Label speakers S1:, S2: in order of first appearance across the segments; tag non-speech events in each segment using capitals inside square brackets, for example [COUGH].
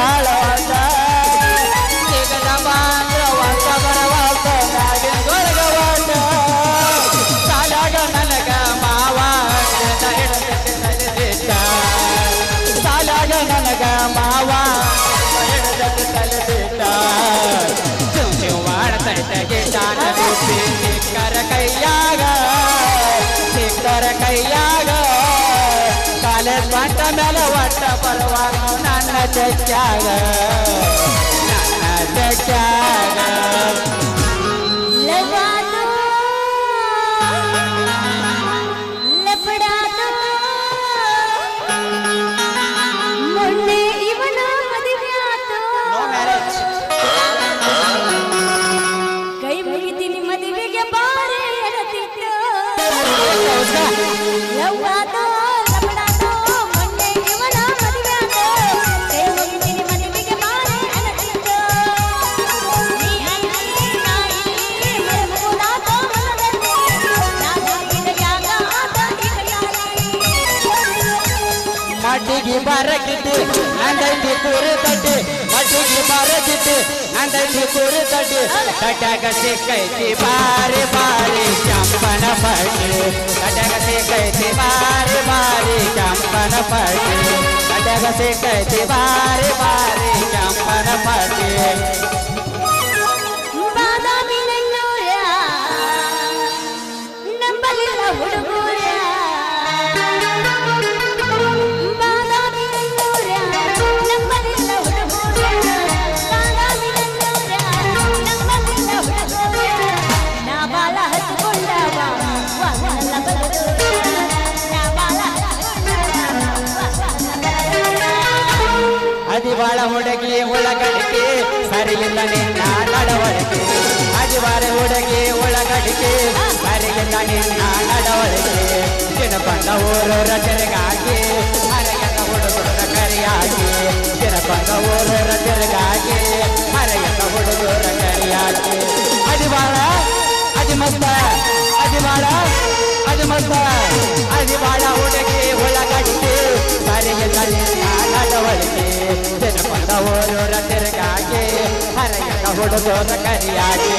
S1: ಹಚ್ಚ ತಾಳವಾದ ಸಿಗದ ಬಾಂದ್ರ ಒಂದ ಬರವಾತ ನಾಗಿನ ಗೊಳಗವಾಟ ಸಾಲಾಗ ನನಗ ಮಾವ. ಹಿಡದ ತಲೆದಿಟ್ಟ ಸಾಲಾಗ ಕೈಯಾಗ ಕೈಯಾಗ ಮೇಲೆ ಒಟ್ಟ ಬರುವಾಗ ನನ್ನ ತೆಕ್ಯಾಗ कोरे तटे नटुकी बार जिते नंदकी कोरे तटे।
S2: टटा कसे कहे कहते बारे बारे, चंपन पटे। कसे कहे कहते बारे बारे, चंपन पटे। कसे कहे कहते बारे
S1: बारे, चंपन पटे। ಸರಿಯಿಲ್ಲ ನಿನ್ನ ನಡವಳಿಕೆ ಅದಿವಾರ ಹುಡುಗಿ ಒಳಗಡಿಕೆ ಸರಿಯಿಲ್ಲ ನಿನ್ನ ನಡವಳಿಕೆ ದಿನಕೊಂಡ ಊರು ರಚನೆಗಾಗಿ ಹರೆಯದ ಹುಡುಗರ ಕರಿಯಾಗಿ ದಿನಕೊಂಡ ಊರು ರಚನೆಗಾಗಿ ಹರೆಯದ ಹುಡುಗರ ಕರಿಯಾಗಿ ಅದಿವಾಳ ಅದಿ ಮಸ್ತ ಅದಿವಾಳ ಅದಿ ಮಸ್ತ ಅದಿವಾಳ ಹುಡುಗಿ ಒಳಗಡಿಕೆ ಸರಿಯಿಲ್ಲ ತಲೆ ನಡವಳಿಕೆ ಜನಪದ ಓರೋರ ತಿರುಗಾಗೆ. ಹರೆಯದ ಹುಡುಗೋದ ಕರಿಯಾಗೆ.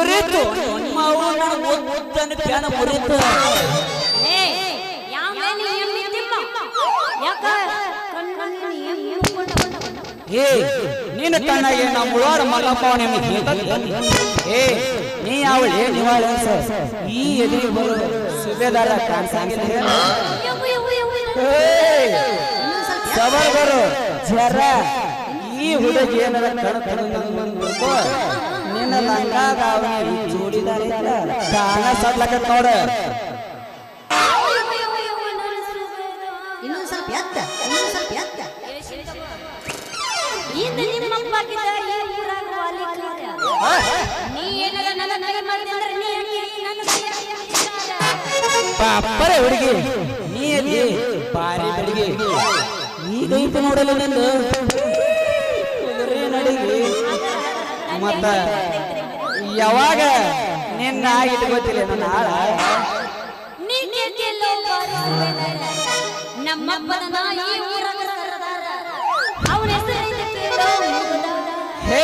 S1: ಮುರಿತು ಪ್ಯಾನ ಮುರಿತು
S2: ಏ, ಏನ ತಿಮ್ಮ? ಯಾಕ? ಕಣ್ಣಲ್ಲಿ ಎಮ್ಮೆ ಮುಕ್ಕೊಂಡ.
S1: ಏ ನಿನ್ನ ಕಣ್ಣಾಗೆ ನಮ್ಮ ಮುಳವಾರ ಮಲ್ಲಪ್ಪ ನಿಮಗೆ ಏ ನೀ ಅವಳು ಏನ್ ಇವಾಳ ಈ ಎದುರಿಗೆ ಬರೋ ಸುಬೇದಾರ. ಸಬರ್ ಬರು ಜರ ಈ ಹುಡುಗಿ ನೋಡ್ಕೋ ನಿನ್ನ ಅವನಿ ಜೋಡಿದಾರ ಕಾಣ ಸಡ್ಲಕ ನೋಡ.
S3: ಇನ್ನೊಂದ್ ಸ್ವಲ್ಪ ಎತ್ತ ಇನ್ನೊಂದ್ ಸ್ವಲ್ಪ ಎತ್ತ
S2: ನಿಮ್ಮ ಈ ಊರಾಗ ವಾಲಿಕಾರ. ನೀ ನನ್ನ ಮಾಡಿದ್ರೆ ನೀ ನನ್ನ?
S1: ಪಾಪರೆ ಹುಡುಗಿ ನೀ ಎಲ್ಲಿ ಬಾರಿ ಹುಡುಗಿ ಈಗ ಐತೆ ನೋಡಲ್ಲ ನಂದು ಕುದುರೆ ನಡಿಗೆ ಮತ್ತ ಯಾವಾಗ? ನಿನ್ನ ಆಗಿದ್ದು ಗೊತ್ತಿಲ್ಲ ನನ್ನ ಹೇ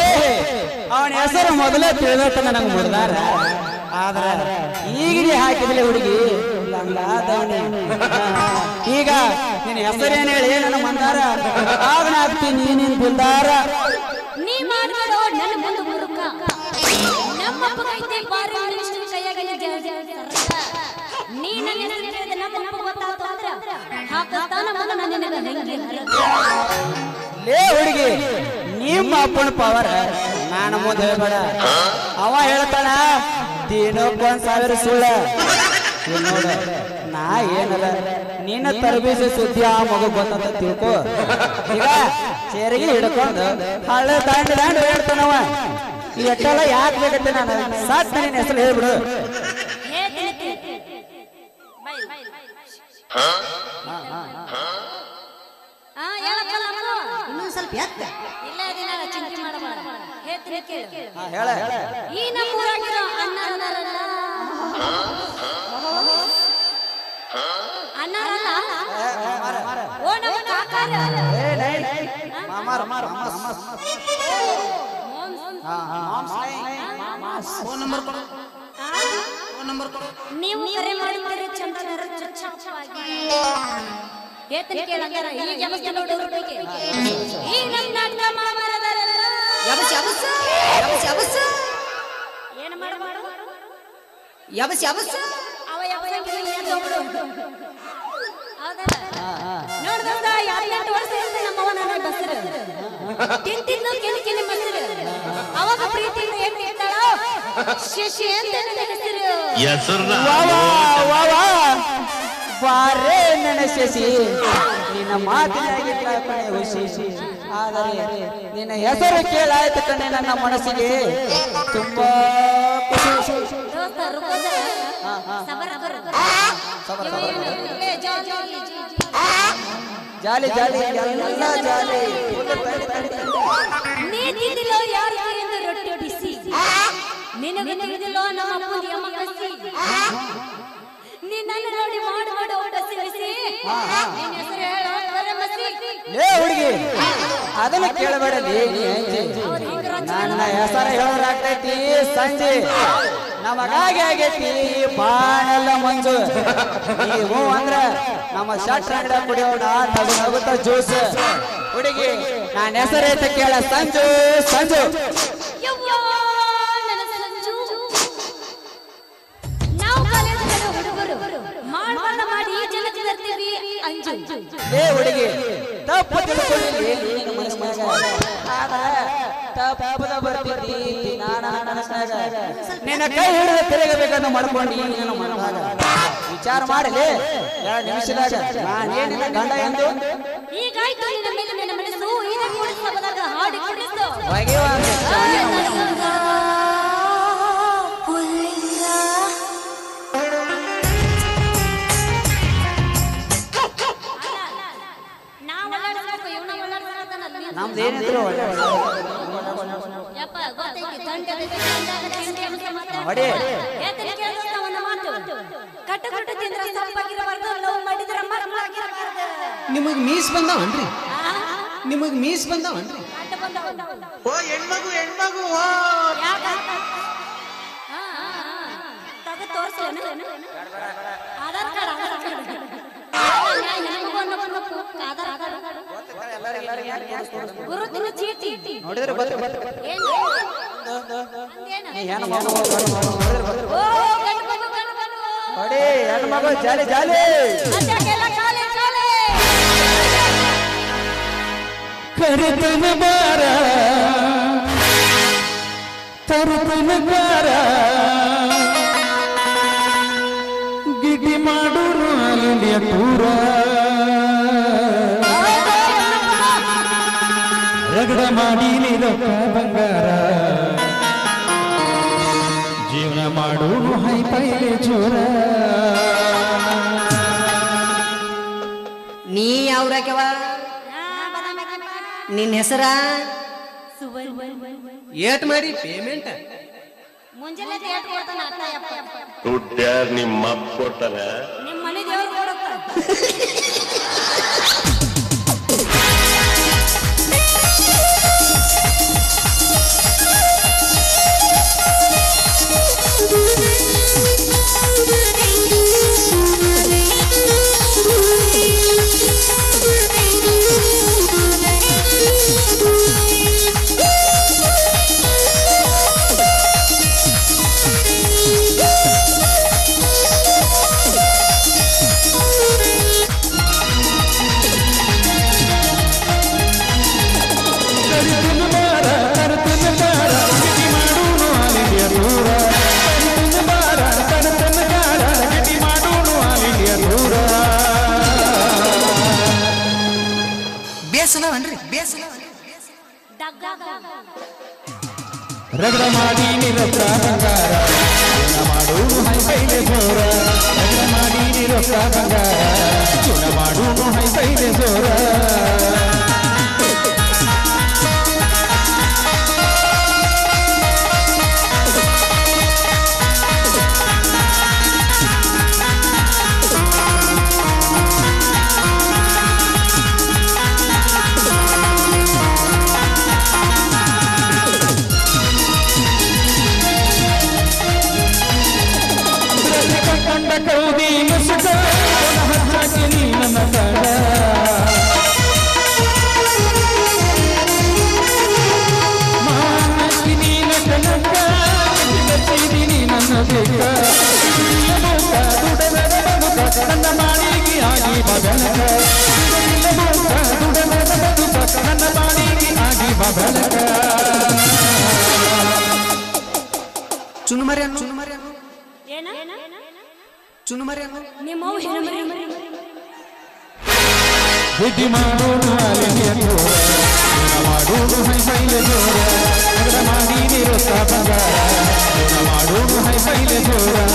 S1: ಅವನ ಹೆಸರು ಮೊದಲೇ ತಿಳಿದತ್ತ ನನಗೆ ಮುರಿದಾರ ಆದ್ರೆ ಈಗಿಡಿ ಹಾಕಿದ್ಲೆ ಹುಡುಗಿ ಈಗ ನಿನ್ನ ಹೆಸರೇನು ಹೇಳಿ ನನ್ನ ಮಂದಾರ?
S2: ಆಗ ಹಾಕ್ತೀನಿ ನೀನು ಬಂದಾರ ನಮ್ಮಪ್ಪ ಕೈತೆ ಬಾರಿ ನಿನ್ನ ಮನ.
S1: ಲೇ ಹುಡುಗಿ, ನಿಮ್ಮ ಅಪ್ಪನ ಪವರ್ ನಾನು ಮುಂದೆ ಹೇಳ್ಬೇಡ ಅವ ಹೇಳ್ತಾನ, ದಿನಕ್ಕೊಂದ್ ಸಾವಿರ ಸುಳ್ಳ. ನಾ ಏನಲ್ಲ ನಿನ್ನ ತರಬೇತಿ ಸುದ್ದಿ ಆ ಮಗು ಬಂದಂತ ತಿಳ್ಕೋ. ಈಗ ಸೇರಿಗೆ ಹಿಡ್ಕೊಂಡು ಹಳ್ಳ ದಾಂಡ್ ದಾಂಡ್ ಹೇಳ್ತಾನವ. ಎಟ್ಟೆಲ್ಲ ಯಾಕೆ ಬೇಕಂತ ನಾನು ಸಾತ್ ನಿನ್ನ ಹೆಸರು ಹೇಳ್ಬಿಡು.
S3: ಇನ್ನೊಂದ್ ಸ್ವಲ್ಪ ಎತ್ತ.
S2: ಇಲ್ಲ ಅದಿಲ್ಲ ಚಿಂತೆ ಮಾಡಬೇಡ ಹೇಳ್ತೀನಿ ಕೇಳು.
S1: ಹಾ, ಹೇಳ.
S2: ಈ ನಮ್ಮ ಊರಾಗಿರೋ ಅಣ್ಣರಲ್ಲ ಅಣ್ಣರಲ್ಲ ಓ ನಮ್ಮ ಕಾಕಾರ.
S1: ಏ, ನೈ, ನೈ. ಮಾಮಾರ, ಮಾಮಾರ, ಫೋನ್ ನಂಬರ್ ಕೊಡು. ಫೋನ್ ನಂಬರ್ ಕೊಡು.
S2: ನೀವು ಕರೆ ಕೇಳಂಗಾರ ಈ
S3: ಈ
S2: ಏನು ಮಾಡು ಅವ ಏನು ನೋಡು ವರ್ಷದಿಂದ ನನ್ನ ಬಸರು ತಿಂತಿದ್ದು ಕೆಲಿ ಮನೆ ಶಶಿ ಅಂತ ನನ್ನ ಹೆಸರು.
S1: ವಾವಾ. ಬಾರೇ ನನ್ನ ಶಶಿ. ನಿನ್ನ ಮಾತಿನಾಗಿದ್ದ ಕಣೆ ಶಶಿ. ಆದರೆ ನಿನ್ನ ಹೆಸರು ಕೇಳಾಯ್ತು ಕಣೆ ನನ್ನ ಮನಸ್ಸಿಗೆ. ತುಂಬಾ ಖುಷಿ
S2: ಜಾಲಿ.
S1: ಜಾಲಿ ಎಲ್ಲ ಜಾಲಿ.
S2: ನೀ ಯಾರ ನಿನಗೆ ತಿಳಿದಿಲ್ಲೋ ನಮ್ಮ ಅಪ್ಪನ ಯಮ ನಿನ್ನನ್ನು ನೋಡಿ ಮಾಡು ಮಾಡು ಬಸಿ ಸೇರಿಸಿ ನಿನ್ನ ಹೆಸರು ಹೇಳೋ ಬರ ಬಸಿ
S1: ಲೇ ಹುಡುಗಿ, ಅದನ್ನ ಕೇಳಬೇಡಲಿ ನನ್ನ ಹೆಸರು ಹೇಳೋರಾಗ್ತೈತಿ ಸಂಜೆ. ನಮಗಾಗಿ ಆಗೈತಿ ಬಾಣೆಲ್ಲ ಮಂಜು. ನೀವು ಅಂದ್ರ ನಮ್ಮ ಶಾಸ್ತ್ರ ಅಂಗಡ ಕುಡಿಯೋಣ ನಗು ನಗುತ್ತ ಜ್ಯೂಸ್. ಹುಡುಗಿ, ನನ್ನ ಹೆಸರು ಐತೆ ಕೇಳ ಸಂಜು ಸಂಜು. ಲೇ ಹುಡುಗಿ ತಪ್ಪು ಆದ್ರೆ ತಪ್ಪದ ಮನಸ್ಸಿನಾಗ ನಿನ್ನ ಕೈ ಹಿಡಿದು ತಿರುಗಬೇಕನ್ನು ಮಾಡ್ಕೊಂಡು ನಿನ್ನ ಮನದಾಗ ವಿಚಾರ ಮಾಡಲಿ ಎರಡು ನಿಮಿಷದಾಗ. ನಾನೇನಿಲ್ಲ ಗಂಡ ಎಂದು.
S2: ಈಗಾಯ್ತು ನಿನ್ನ ಮೇಲೆ ನನ್ನ ಮನಸ್ಸು. ಈಗ ಕೂಡಿಸಬಹುದಾದ ಹಾಡಿ
S4: ನಿಮಗ್ ಮೀಸ್ ಬಂದವನ್ರಿ
S2: ಆ?
S4: ನಿಮಗ್ ಮೀಸ್ ಬಂದವನ್ರಿ.
S5: ಓ ಹೆಣ್ಮಗು ಹೆಣ್ಮಗು?
S2: ಆಧಾರ್ ಕಾರ್ಡ್ ಆಧಾರ್ ಕಾರ್ಡ್ ಗುರುತಿನ ಚೀಟಿ.
S1: ನೋಡಿದ್ರೆ ಜಾಲಿ ಜಾಲಿ.
S2: ಅದಕ್ಕೆಲ್ಲ ಕಾಲೆ ಕಾಲೆ
S4: ಕರೆತನ ಬಾರ ತರುತನ ಬಾರ. ಗಿಡಿ ಮಾಡೋರು ಅಲ್ಲಿಯ ಟೂರ ರಗಡ ಮಾಡಿ ರೊಕ್ಕ ಬಂಗಾರ. ಜೀವನ ಮಾಡು ಹೈ ಪೈಲೆ ಚೋರ.
S3: ನೀ ಯಾವ್ರಾಕ್ಯವ ನಿನ್ನ ಹೆಸರ?
S4: ಏಟ್ ಮಾಡಿ ಪೇಮೆಂಟ್
S5: ದುಡ್ಡು ಯಾರು ನಿಮ್ಮ ಅಪ್ಪ ಕೊಡ್ತಾರ
S2: ನಿಮ್ಮ ಮನೆ ದೇವ್ರು ಕೊಡುತ್ತ [LAUGHS]
S4: ರಗಡ ಮಾಡಿ ನಿರತ್ರ ಬಂಗಾರ. ಚೂನ ಮಾಡೋನು ಹೈಫೈಲೆ ಸೋರ. ರಗಡ ಮಾಡಿ ನಿರತ್ರ ಬಂಗಾರ. ಚೂನ ಮಾಡೋನು ಹೈಫೈಲೆ ಜೋರ
S3: ಅನ್ನು
S2: ನಿಮ್ಮವ್ ಹೆಣ್ಮರಿ
S4: ಬುದ್ಧಿ ಮಾಡೋನು ಅಲ್ಲಿಗೆ ಜೋರ. ಅಲ್ಲಿಯೋ ಮಾಡೋದು ಹೈ ಬೈಲೆ ಜೋರ. ಮಾಡಿ ನಿರುತ್ತ ಬಂಗಾರ. ಮಾಡೋದು ಹೈ ಬೈಲೆ ಜೋರ.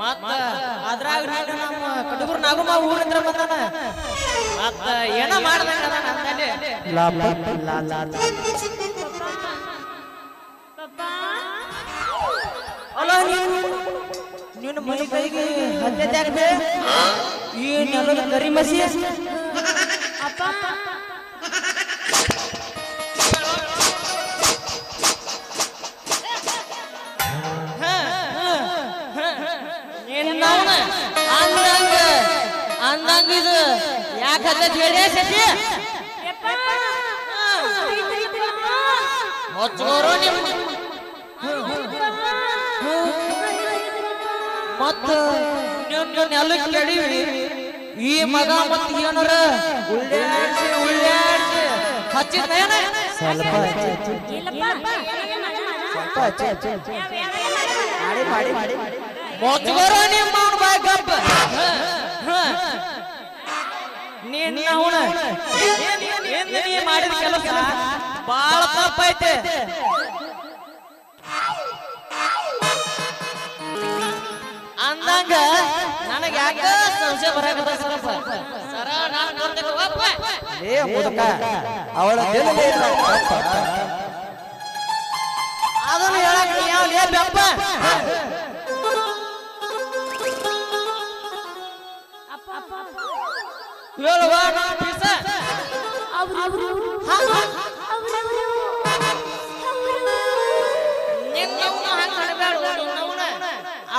S6: ಮತ್ತ ಅದ್ರಾಗ ನಮ್ಮ ಕಟುಗುರು ನಾಗಮ್ಮ ಊರಿಂದ ಬಂದಾನ. ಮತ್ತ ಏನ ಮಾಡ್ದಂಗ ಅದಾನ ಅಂದಲ್ಲಿ. ಅಲ್ಲ ನೀನು ನಿನ್ನ ಕೈಗೆ ಹತ್ತೆ ಈ ನೆಲದ ಕರಿ ಮಸಿ.
S2: ಅಪ್ಪ.
S6: ಯಾಕಂತ ಹೇಳಿ ಶಶಿ ಮೊಚ್ಚೋರು ನಿಮ್ಮ ಮತ್ತ ನಿನ್ನ ನೆಲ ಕೆಡಿವಿ ಈ ಮಗ ಮತ್ತ ಏನರ ಉಳ್ಳಾಡ್ಸಿ ಉಳ್ಳಾಡ್ಸಿ ಹಚ್ಚಿದ ಏನ
S1: ಸ್ವಲ್ಪ ಸ್ವಲ್ಪ. ಮಾಡಿ ಮಾಡಿ ಮಾಡಿ
S6: ಮೊಚ್ಚೋರು ನಿಮ್ಮ ಅವನ ಬಾಯ್ ಗಪ್ಪ ಮಾಡಿದ ಕೆಲಸ? ಬಾಳ ತಪ್ಪೈತೆ ಅಂದಂಗ ನನಗೆ ಯಾಕ ಸಂಶಯ ಬರಾಕತ್ತ ಸರಪ್ಪ ಸರ ನಾನು
S1: ಏ ಮುದುಕ ಅವಳ ದಿಲದೇ ಇಲ್ಲ ತಪ್ಪ.
S6: ಅದನ್ನು ಹೇಳಕ್ಕೆ ಯಾವ ಲೇ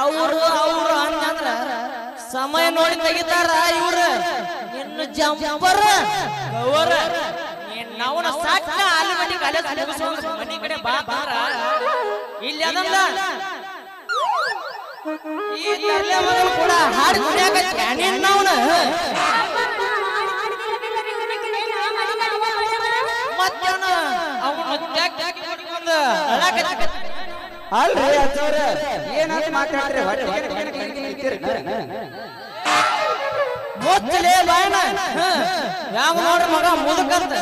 S2: ಅವ್ರು ಅವ್ರು
S6: ಹಂಗಂದ್ರ ಸಮಯ ನೋಡಿ ತೆಗಿತಾರ ಇವ್ರ. ಇನ್ನು ಜಂಪರ್ ಸಾಕ ಮನಿ ಕಡೆ ಬಾ ಬಾರ ಇಲ್ಲಿ ಅದಲ್ಲ. ಈ ಕೂಡ ಹಾಡಿ ಕುಡಿಯಾಕ ಜ್ಞಾನಿ
S2: ಅಪ್ಪ,
S6: ಅಳಾಕತ್ತಿ.
S1: ಅಲ್ರಿ ಅಜ್ಜವ್ರ. ಏನಂತ ಮಾತಾಡ್ರಿ?
S6: ಮುಚ್ಚಲೇ ಬಾಯನ ಯಾವ ನೋಡ್ರಿ ಮಗ? ಮುದುಕಂತ.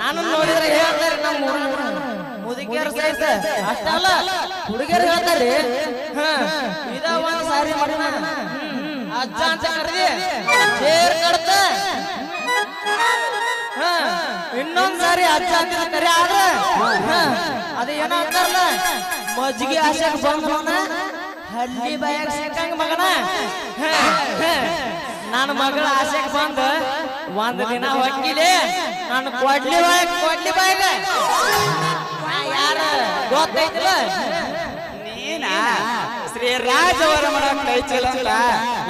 S6: ನಾನು ನೋಡಿದ್ರೆ ಹೇಳ್ತಾರೆ ನಮ್ಮ ಮುದುಕಿಯರು ಸಹಿತ. ಅಷ್ಟಲ್ಲ ಹುಡುಗಿಯರು ಹೇಳ್ತಾರೆ. ಇದ ಒಂದ್ ಸಾರಿ ಮಾಡಿನ ಅಜ್ಜ ಅಂತ ಕರೆದಿ. ಚೇರ್ ಕಡ್ತ. ಇನ್ನೊಂದ್ ಸಾರಿ ಅಜ್ಜ ಅಂತ ಕರೆ ಆದ್ರೆ? ಅದ ಏನೋ ಅಂತಾರಲ್ಲ ಮಜ್ಜಿಗೆ ಆಶಕ್ ಬಂದವನ ಹಳ್ಳಿ ಬಯಕ್ ಸಿಕ್ಕಂಗ ಮಗನ. ನನ್ನ ಮಗಳ ಆಸೆಗೆ ಬಂದ ಒಂದ್ ದಿನ ಹೊಕ್ಕಿಲಿ? ನಾನು ಕೊಡ್ಲಿ ಬಾಯ್, ಕೊಡ್ಲಿ ಬಾಯ್ಗ? ಯಾರ? ಗೊತ್ತೈತಿಲ್ಲ?
S1: ನೀನ? ಶ್ರೀರಾಜ್ ಅವರ ಮನ ಕೈ ಚೀಲ ಅಂತ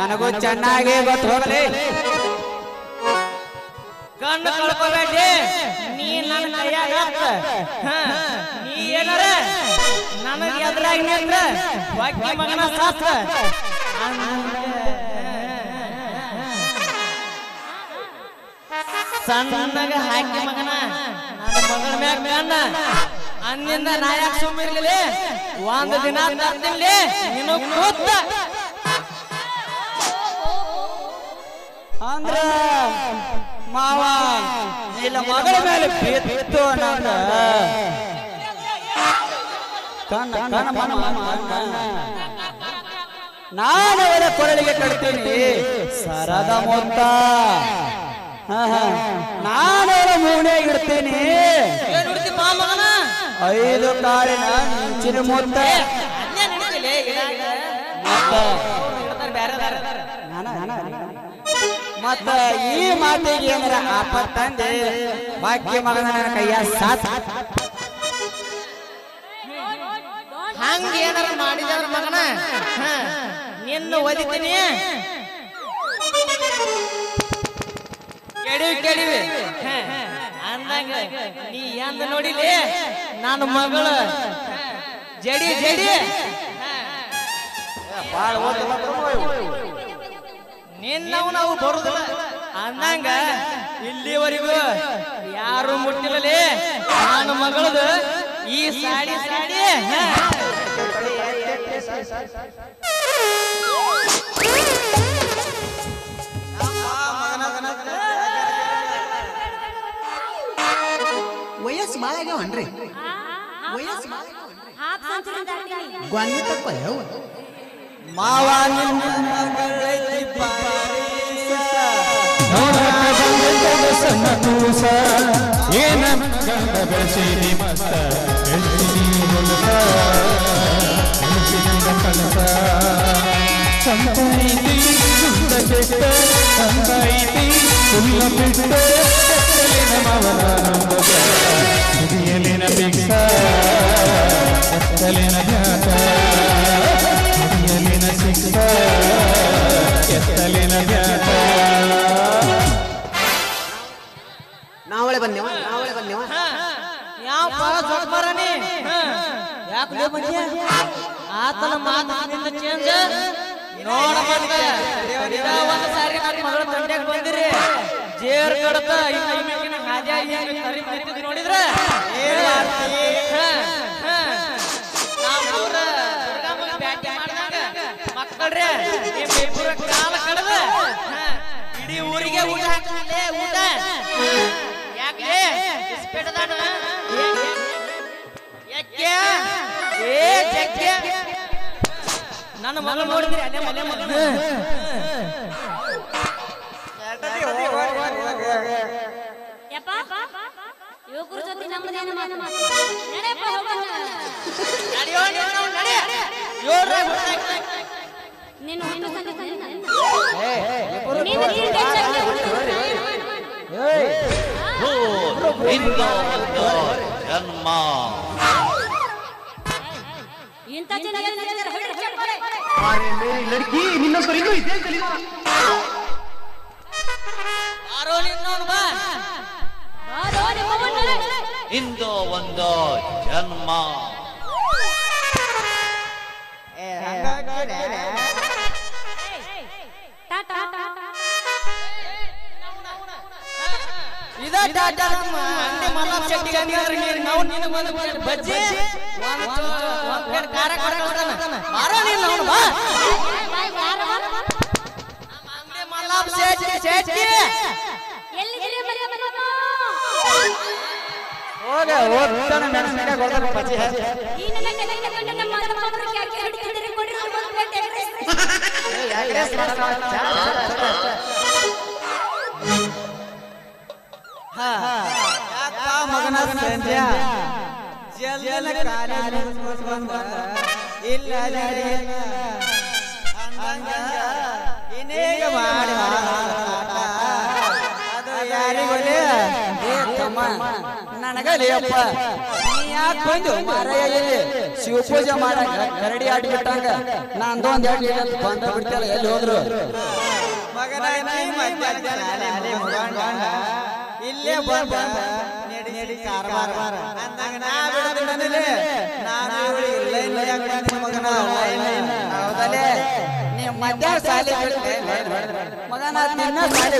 S1: ನನಗೂ ಚೆನ್ನಾಗಿ ಗೊತ್ತು ಹೋಗಲಿ.
S6: ಕಣ್ಣು ಕಳ್ಕೊಬೇಡಿ. ನೀ ನನ್ನ ಕೈಯಾಗ ನೀ ಏನಾರ? ನನಗೆ ಎದುರಾಗಿ ನಿಂತ್ರ ಹೊಕ್ಕಿ ಮಗನ ಸತ್ತ ಸಣ್ಣಗ ಹಾಕಿ ಮಗನ. ನನ್ನ ಮಗಳ ಮ್ಯಾಗ ಕಣ್ಣ. ಅಂದಿಂದ ನಾ ಯಾಕೆ ಸುಮ್ಮಿರ್ಲಿಲ್ಲ ಒಂದ್ ದಿನ ತರ್ತಿರ್ಲಿ ನೀನು ಕೂತ.
S1: ಅಂದ್ರ ಮಾವ ಇಲ್ಲ ಮಗಳ ಮೇಲೆ ಬಿತ್ತು ಅನ್ನಂಗ ಕಣ್ಣ ಕಣ್ಣ ಮನ ಮನ ನಾನು ಅವರ ಕೊರಳಿಗೆ ಕಟ್ತೀನಿ ಸರದ ಮೊತ್ತ ಹಾ, ಹಾ. ನಾನು ಅವರ ಮೂಣೆಗೆ ಇಡ್ತೀನಿ
S6: ಏನ್ ಹುಡ್ತಿ ಬಾ ಮಗನ
S1: ಐದು ಕಾಳಿನ ಮಿಂಚಿನ ಮೊತ್ತ
S6: ಅಲ್ಲೇ ನಡೀತಿಲೆ, ಗಿಡ ಗಿಡ.
S1: ಮತ್ತ ಈ ಮಾತಿಗೆ ಏನಾರ ಆಪತ್ತಂದೆ ಬಾಕಿ ಮಗನ ಕೈಯ ಸಾತ್
S6: ಹಂಗ ಏನಾರ ಮಾಡಿದವ್ರ ಮಗನ? ಹ, ನಿನ್ನ ಒದಿತೀನಿ ಕೆಡಿವಿ ಕೆಡಿವಿ ಅಂದಂಗ ನೀ ಎಂದ ನೋಡಿಲಿ? ನನ್ನ ಮಗಳು. ಜಡಿ ಜಡಿ. ನಿನ್ನವು ನಾವು ಬರುದಿಲ್ಲ ಅಂದಂಗ ಇಲ್ಲಿವರೆಗೂ ಯಾರು ಮುಟ್ಟಿರಲಿ ನಾನು ಮಗಳದು ಈ ಸಾಡಿ ಸಾಡಿ ಹ.
S3: ವಯಸ್ಸು ಭಾಳ ಆಗ್ಯಾವನ್ರಿ ವಯಸ್ಸು ಭಾಳ
S2: ದಾಟಿನಿ.
S3: ಗ್ವಾನಿ ತಪ್ಪ ಯಾವ
S4: ಕೂಸ ಏನ ಗಂಡ ಬೆಳೆಸಿದಿ ಬೆಳೆಸಿದ ಕನಸ ಸಂತೈತಿ ಸುಂದ ಕೆಟ್ಟ ಸಂತೈತಿ ಸುಳ್ಳ ಬಿಟ್ಟ ಕತ್ತಲಿನ ಮವನ ನಂಬಕ. ಭಿಕ್ಷ, ಕೆಟ್ಟಲಿನ ಜ್ಞಾತ. ಜ್ಞಾತ
S3: ನಾವಳೆ ಬಂದೇವ ನಾವಳೆ ಬಂದೇವ
S6: ಯಾವ ಪಾಳ ಜೊಕ್ಮಾರನಿ ಯಾಕೆ ಬಂದ್ಯ ಆತನ ಮಾತು ನಿನ್ನ ಚೇಂಜ್ ನೋಡ ಬಂದ ಇದ ಸಾರಿ ನನ್ನ ಮಗಳ ತಂಡ್ಯಾಗ ಬಂದಿರಿ ಜೇರ್ ಕಡತ ಇನ್ನ ತರಿ ನೋಡಿದ್ರ. ನಾವ್ ನಿಮ್ಮಿಬ್ಬರ ಕಾಲ ಕಡದ? ಇಡೀ ಊರಿಗೆ ಊಟ ಯಾಕೆ? ಏ ಜಕ್ಕೆ ನನ್ನ ಮಗ ನೋಡಿದ್ರಿ ಅಲ್ಲೇ ಮನೆ ಮಗನ?
S2: ಯಪ್ಪ ಯುವಕರ ಜೊತೆ ನಮ್ಮದೇನು ಮಾತು. ನಡೆಯಪ್ಪ ಹೋಗೋಣ
S6: ನಡೆಯೋ ನೀನು ನಡಿ ಜೋರಾಗಿ
S2: ನೀನು.
S5: ಇಂದ ಜನ್ಮ
S2: ಇಂಥ
S6: ನಿನ್ನೋನು ಬಾ
S2: ಬಾರೋ ನಿಮ್ಮವ್ವನ್ನ.
S5: ಇಂದು ಒಂದು ಜನ್ಮ
S2: ಟಾಟಾ.
S6: ಇದ
S1: ಹೋಗ ಓದ್ತಾನೆ ಮೆಣಸಿನಕಾಯಿ ಕೊಡ್ತಾರೆ ಬಜ್ಜಿ. ಹಾಕಿ.
S3: ಮಗನ ಸಂಜೆ ಜಲ್ದಿನ ಮುಗಿಸ್ಕೊಂಡ್ ಬಂದ. ಇಲ್ಲ ಇಲ್ಲ ಇನ್ನೇಗ ಮಾಡಿ ಹಾಳಾಟ. ಅದು ಯಾರಿಗೊಲೆ
S1: ಏ ತಮ್ಮ. ನನಗಲಿಯಪ್ಪ ನೀ ಯಾಕೆ ಬಂದು ಮಾರಾಯ ಇಲ್ಲಿ ಶಿವಪೂಜೆ ಮಾಡಾಕ ಕರಡಿ ಆಡಿ ಬಿಟ್ಟಾಗ ನಂದು ಒಂದ್ ಎರಡು ಲೀಟರ್ ಬಂದ ಬಿಡ್ತಲ್ಲ ಎಲ್ಲಿ ಹೋದ್ರು?
S3: ಮಗನ ಮಧ್ಯಾಹ್ನ ಇಲ್ಲೇ ಬಂದ ನೆಡಿ ಕಾರವಾರ. ಅಂದಾಗ ನಾ ಬಿಡದಿಡನಿಲೆ ನಾನು ಇಲ್ಲ ಇಲ್ಲ ಯಾಕೆ ಮಗನ?
S1: ಹೌದಲೇ. ನೀವು ಮಧ್ಯಾಹ್ನ ಶಾಲೆ ಬಿಟ್ಟು ಮಗನ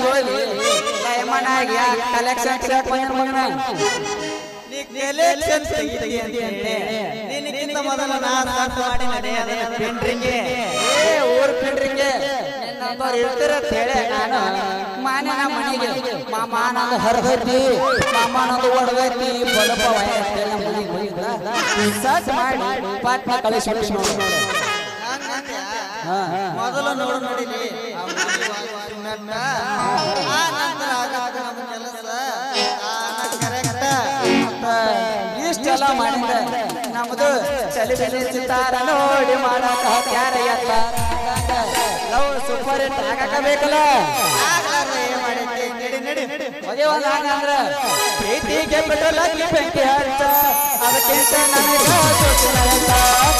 S1: ಹೋಗಿ ಲಯಮನಾಗಿ ಕಲೆಕ್ಷನ್ ಬಂದ ಮಗನ.
S3: ನೀ ಕಲೆಕ್ಷನ್ ಅಂತೆ ನಿನಗಿಂತ ಮೊದಲ ನಾನು ಮಾಡಿ ನಡೆ ಪೆಂಡ್ರಿಂಗೆ
S1: ಏ ಊರ್ ಪಿಂಡ್ರಿಗೆ ನಿನ್ನಂತವ್ರು ಇರ್ತೀರ ಅಂತ ಹೇಳಿ ನಾನು ಮಾನಿನ ಮನೆಗೆ ಮಾಮ ನಂದು ಹರಿದೈತಿ ಮಾಮ ನಂದು ಒಡದೈತಿ ಬಲಪ ಅಂತೇಳಿ ನಮ್ಮ ಮನೆಗೆ ಹೋಗಿದ್ದ. ಸಟ್ ಮಾಡಿ ಪಾಟ್ನ ಕಳಿಸಿ ನೋಡಿ ಹಾ
S3: ಮೊದಲು ನೋಡು ನೋಡಿಲಿ. ಆ ಮನೆಯೊಳಗೆ ಸುಣ್ಣಟ್ಟ. ಆ ನಂತರ ಆಗತ್ತ ನಮ್ಮ ಕೆಲಸ. ಕರೆಕ್ಟ್.
S1: ಇಷ್ಟೆಲ್ಲ ಮಾಡಿದ ನಮ್ದು ಚಲಿ ಚಿತ್ತಾರ ನೋಡಿ ಮಾಡಕ್ಕ ಯಾರ ಎತ್ತ ಲವ್ ಸೂಪರ್ ಹಿಟ್ ಹಾಕಬೇಕಲ್ಲ ಒಂದ್ ಪ್ರೀತಿಗೆ ಬೆಂಕಿ ಹಚ್ಚ. ಅದಕ್ಕಿಂತ ನನಗ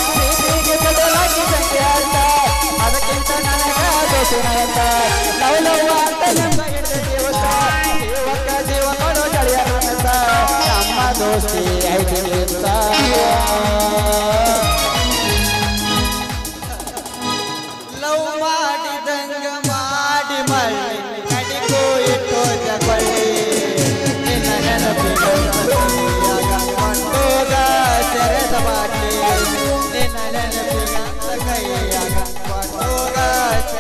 S1: ಪ್ರೀತಿಗೆ ಬೆಂಕಿ ಹಚ್ಚ. ಅದಕ್ಕಿಂತ ನನಗೆ ಲವ್ ಲವ್ ಅಂತ ನಮ್ಮ ಜೀವ ನಮ್ಮ ದೋಸ್ತಿ
S3: ಐದು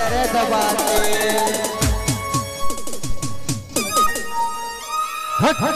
S3: ત્યારે દબાતે
S4: હકી